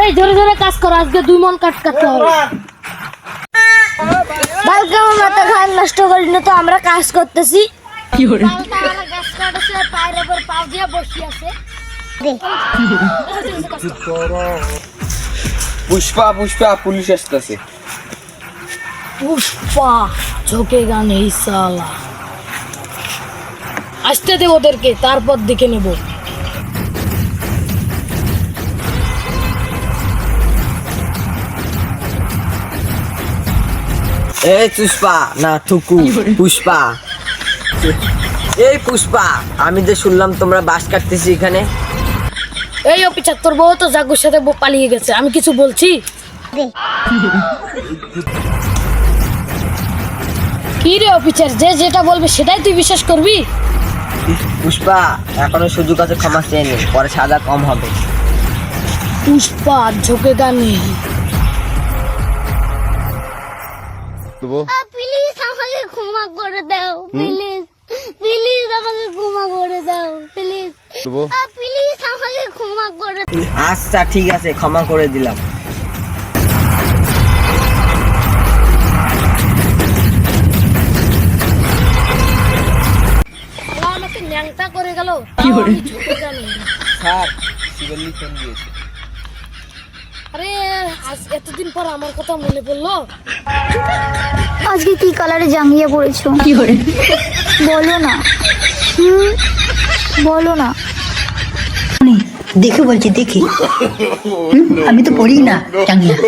এই জোরে জোরে কাজ করো আজকে দুই মন কাট কাটতে হবে। কালকে মাথা ঘাট নষ্ট করি না তো আমরা কাজ করতেছি। গাছ কাটছে পায়ের উপর পাও দিয়ে বসে আছে। পুষ্পা পুষ্পা পুলিশ আসতেছে। পুষ্পা ঝোঁকে গান এই সালা। আসতে দে ওদেরকে তারপর দেখে নেব। এই পুষ্পা না থুকু পুষ্পা। এই পুষ্পা আমি যে শুনলাম তোমরা বাস কাটতেছি এখানে। এই অফিসার তোর বউ তো জাগুর সাথে পালিয়ে গেছে আমি কিছু বলছি? কি রে অফিসার যে যেটা বলবে সেটাই তুই বিশ্বাস করবি? পুষ্পা এখনও সুযোগ আছে ক্ষমা চেয়ে পরে সাজা কম হবে। পুষ্পা ঝোঁকে গান নেই। প্লিজ আমাকে ক্ষমা করে দাও প্লিজ প্লিজ আমাকে ক্ষমা করে দাও প্লিজ প্লিজ আমাকে ক্ষমা করে আচ্ছা ঠিক আছে ক্ষমা করে দিলাম। শালা আমাকে ন্যাংটা করে গেল। নেই। স্যার শিবল্লি ফোন দিয়েছে। আরে আজ এতদিন পর আমার কথা মনে পড়ল। আজকে কি কালারে জাঙ্গিয়ে পড়েছো? কি করে? বলো না। হুম? বলো না। দেখে বলছি দেখি। আমি তো পড়ি না জাঙ্গিয়া। না